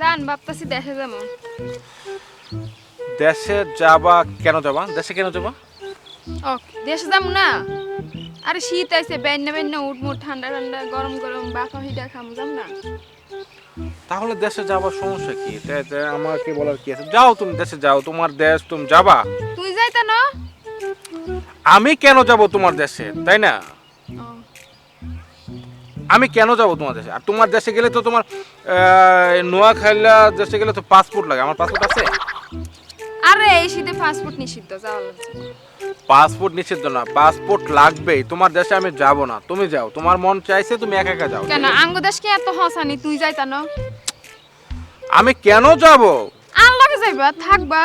জান ভাবতাছি দেশে যাব। দেশে যাবা কেন যাবা? দেশে কেন যাবা? ও দেশে যাব না। আরে শীত আইছে বেন্না বেন্না উঠমুট ঠান্ডা ঠান্ডা গরম গরম বাফা হিটা খাম যাম না। তাহলে দেশে যাবার সমস্যা কি? আমাকে বলার কি আছে? যাও তুমি দেশে যাও তোমার দেশ তুমি যাবা। তুই যাইতা না? আমি কেন যাব তোমার দেশে তাই না? আমি কেন যাব তোমার দেশে? আর তোমার দেশে গেলে তো তোমার নোয়াখাইলা দেশে গেলে তো পাসপোর্ট লাগে। আমার পাসপোর্ট আছে? আরে এই শীতে ফাস্টফুড নিষিদ্ধ যাওয়া পাসপোর্ট নিষিদ্ধ না পাসপোর্ট লাগবেই। তোমার দেশে আমি যাব না। তুমি যাও। তোমার মন চাইছে তুমি একা একা যাও। কেন? আঙ্গ দেশ কি এত হসানি? তুই যাইতা না? আমি কেন যাব? আল্লাহকে যাইবা থাকবা।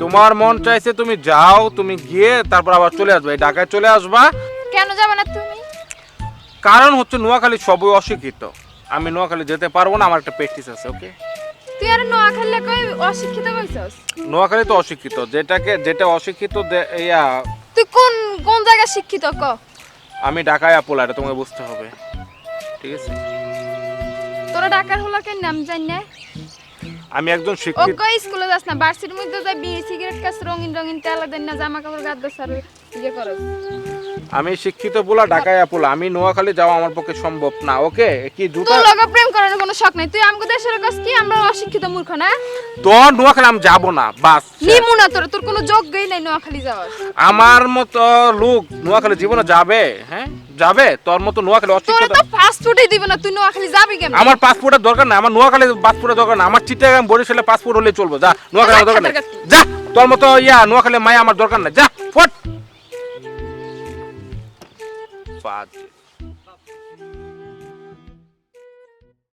তোমার মন চাইছে তুমি যাও তুমি গিয়ে তারপর আবার চলে আসবে। এই ঢাকায় চলে আসবা। কেন যাবে না তুমি? কারণ হচ্ছে নোয়াখালী সবই অশিক্ষিত। আমি নোয়াখালী যেতে পারব না আমার একটা প্র্যাকটিস আছে ওকে তুই আর নোয়া কই অশিক্ষিত কইছস নোয়াখালী তো অশিক্ষিত যেটাকে যেটা অশিক্ষিত ইয়া। তুই কোন কোন জায়গায় শিক্ষিত ক? আমি ঢাকায় আপোলা এটা তোমাকে বুঝতে হবে ঠিক আছে? তোরা ডাকার হলো কেন নাম জানি না? আমি একজন ও শিক্ষিত কই স্কুলে যাস না বার্ষির মধ্যে যাই বিড়ি সিগারেট খাস রঙিন রঙিন তেল দেন না জামা কাপড় গাদ সার করস আমি শিক্ষিত বলা ঢাকায় আপোলা আমি নোয়াখালী যাওয়া আমার পক্ষে সম্ভব না ওকে? কি জুতা? তোর লগে প্রেম করার কোনো শখ নাই। তুই আমগো দেশের কাছ কি? আমরা অশিক্ষিত মূর্খ না? তোর নোয়াখালী আমি যাব না বাস নিমু না তোর তোর কোনো যোগ্যই নাই নোয়াখালী যাওয়ার। আমার মতো লোক নোয়াখালী জীবনে যাবে হ্যাঁ? যাবে? তোর মতো নোয়াখালী অশিক্ষিত তোর তো ফুডই দিবে না তুই নোয়াখালী যাবি কেমন? আমার পাসপোর্টের দরকার নাই আমার নোয়াখালী পাসপোর্টের দরকার নাই। আমার চিটাগাং বরিশালে পাসপোর্ট হলে চলবে যা নোয়াখালী দরকার নাই। যা তোর মতো ইয়া নোয়াখালী মায়া আমার দরকার নাই। যা ফট! padre.